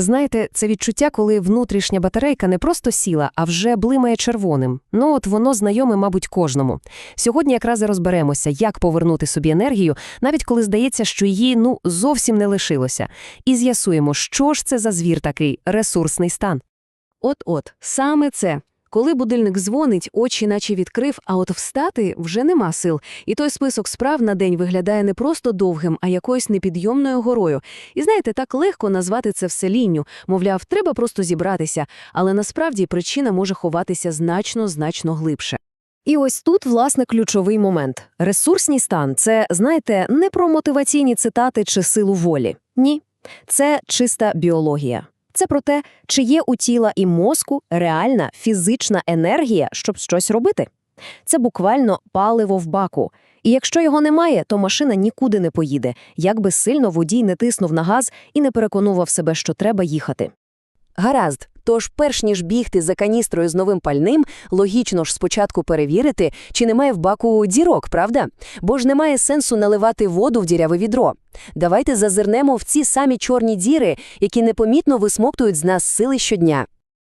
Знаєте, це відчуття, коли внутрішня батарейка не просто сіла, а вже блимає червоним. Ну от воно знайоме, мабуть, кожному. Сьогодні якраз і розберемося, як повернути собі енергію, навіть коли здається, що її ну зовсім не лишилося. І з'ясуємо, що ж це за звір такий ресурсний стан. От-от, саме це. Коли будильник дзвонить, очі наче відкрив, а от встати вже нема сил. І той список справ на день виглядає не просто довгим, а якоюсь непідйомною горою. І знаєте, так легко назвати це все лінню. Мовляв, треба просто зібратися, але насправді причина може ховатися значно-значно глибше. І ось тут, власне, ключовий момент. Ресурсний стан це, знаєте, не про мотиваційні цитати чи силу волі. Ні. Це чиста біологія. Це про те, чи є у тіла і мозку реальна фізична енергія, щоб щось робити. Це буквально паливо в баку. І якщо його немає, то машина нікуди не поїде, як би сильно водій не тиснув на газ і не переконував себе, що треба їхати. Гаразд. Тож, перш ніж бігти за каністрою з новим пальним, логічно ж спочатку перевірити, чи немає в баку дірок, правда? Бо ж немає сенсу наливати воду в діряве відро. Давайте зазирнемо в ці самі чорні діри, які непомітно висмоктують з нас сили щодня.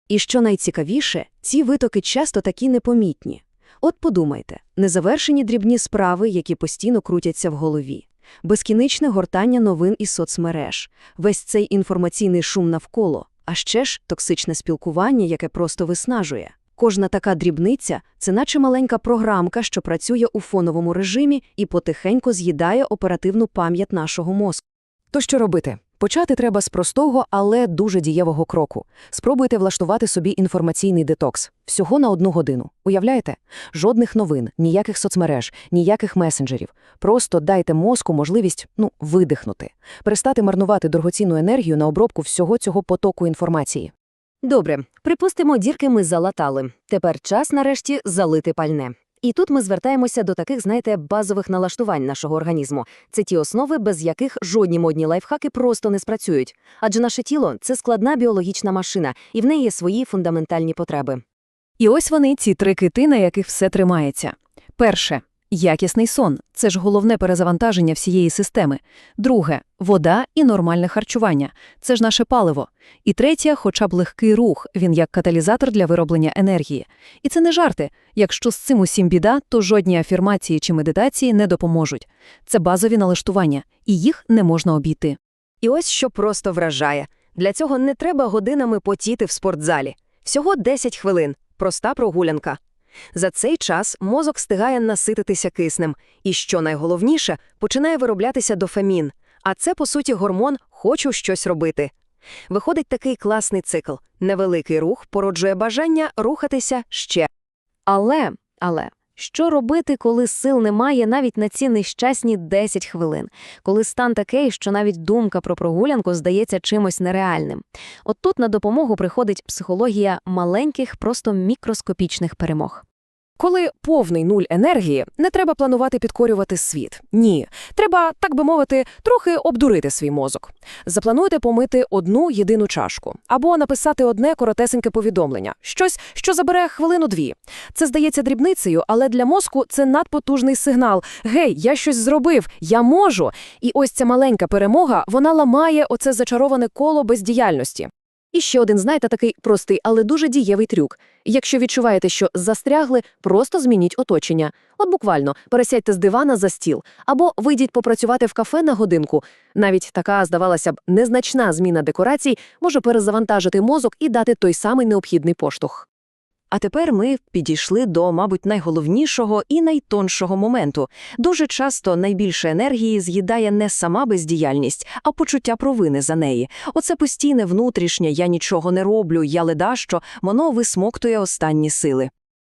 І що найцікавіше, ці витоки часто такі непомітні. От подумайте, незавершені дрібні справи, які постійно крутяться в голові. Безкінечне гортання новин із соцмереж, весь цей інформаційний шум навколо, а ще ж токсичне спілкування, яке просто виснажує. Кожна така дрібниця це наче маленька програмка, що працює у фоновому режимі і потихеньку з'їдає оперативну пам'ять нашого мозку. То що робити? Почати треба з простого, але дуже дієвого кроку. Спробуйте влаштувати собі інформаційний детокс. Всього на одну годину. Уявляєте? Жодних новин, ніяких соцмереж, ніяких месенджерів. Просто дайте мозку можливість, ну, видихнути. Перестати марнувати дорогоцінну енергію на обробку всього цього потоку інформації. Добре, припустимо, дірки ми залатали. Тепер час нарешті залити пальне. І тут ми звертаємося до таких, знаєте, базових налаштувань нашого організму. Це ті основи, без яких жодні модні лайфхаки просто не спрацюють. Адже наше тіло це складна біологічна машина, і в неї є свої фундаментальні потреби. І ось вони, ці три кити, на яких все тримається. Перше якісний сон це ж головне перезавантаження всієї системи. Друге вода і нормальне харчування це ж наше паливо. І третє, хоча б легкий рух, він як каталізатор для вироблення енергії. І це не жарти. Якщо з цим усім біда, то жодні афірмації чи медитації не допоможуть. Це базові налаштування, і їх не можна обійти. І ось що просто вражає. Для цього не треба годинами потіти в спортзалі. Всього 10 хвилин. Проста прогулянка. За цей час мозок встигає насититися киснем, і, що найголовніше, починає вироблятися дофамін. А це, по суті, гормон «хочу щось робити». Виходить такий класний цикл. Невеликий рух породжує бажання рухатися ще. Але, але, що робити, коли сил немає навіть на ці нещасні 10 хвилин? Коли стан такий, що навіть думка про прогулянку здається чимось нереальним? От тут на допомогу приходить психологія маленьких, просто мікроскопічних перемог. Коли повний нуль енергії, не треба планувати підкорювати світ. Ні. Треба, так би мовити, трохи обдурити свій мозок. Заплануйте помити одну єдину чашку або написати одне коротесеньке повідомлення, щось, що забере хвилину-дві. Це здається дрібницею, але для мозку це надпотужний сигнал. Гей, я щось зробив, я можу. І ось ця маленька перемога, вона ламає оце зачароване коло бездіяльності. І ще один, знаєте, такий простий, але дуже дієвий трюк. Якщо відчуваєте, що застрягли, просто змініть оточення. От буквально пересядьте з дивана за стіл або вийдіть попрацювати в кафе на годинку. Навіть така, здавалося б, незначна зміна декорацій може перезавантажити мозок і дати той самий необхідний поштовх. А тепер ми підійшли до, мабуть, найголовнішого і найтоншого моменту. Дуже часто найбільше енергії з'їдає не сама бездіяльність, а почуття провини за неї. Оце постійне внутрішнє я нічого не роблю, я ледащо, воно висмоктує останні сили.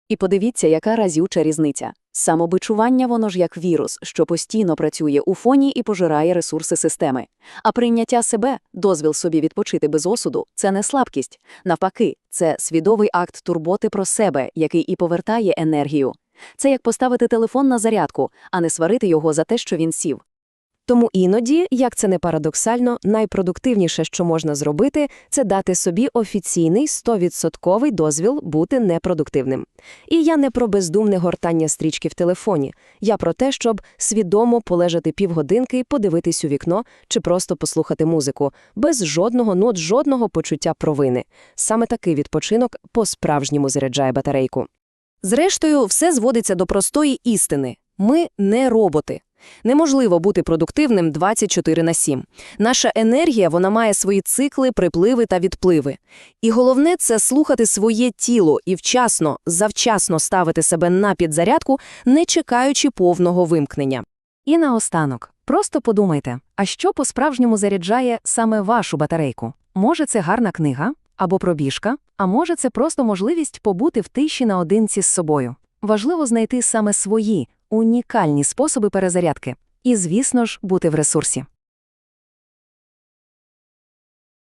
І подивіться, яка разюча різниця. Самобичування воно ж як вірус, що постійно працює у фоні і пожирає ресурси системи. А прийняття себе, дозвіл собі відпочити без осуду це не слабкість. Навпаки, це свідовий акт турботи про себе, який і повертає енергію. Це як поставити телефон на зарядку, а не сварити його за те, що він сів. Тому іноді, як це не парадоксально, найпродуктивніше, що можна зробити, це дати собі офіційний 100% дозвіл бути непродуктивним. І я не про бездумне гортання стрічки в телефоні. Я про те, щоб свідомо полежати півгодинки подивитись у вікно чи просто послухати музику, без жодного, ну жодного почуття провини. Саме такий відпочинок по-справжньому заряджає батарейку. Зрештою, все зводиться до простої істини. Ми не роботи. Неможливо бути продуктивним 24 на 7. Наша енергія, вона має свої цикли, припливи та відпливи. І головне – це слухати своє тіло і вчасно, завчасно ставити себе на підзарядку, не чекаючи повного вимкнення. І наостанок, просто подумайте, а що по-справжньому заряджає саме вашу батарейку? Може, це гарна книга? Або пробіжка? А може, це просто можливість побути в тиші наодинці з собою? Важливо знайти саме свої, унікальні способи перезарядки. І, звісно ж, бути в ресурсі.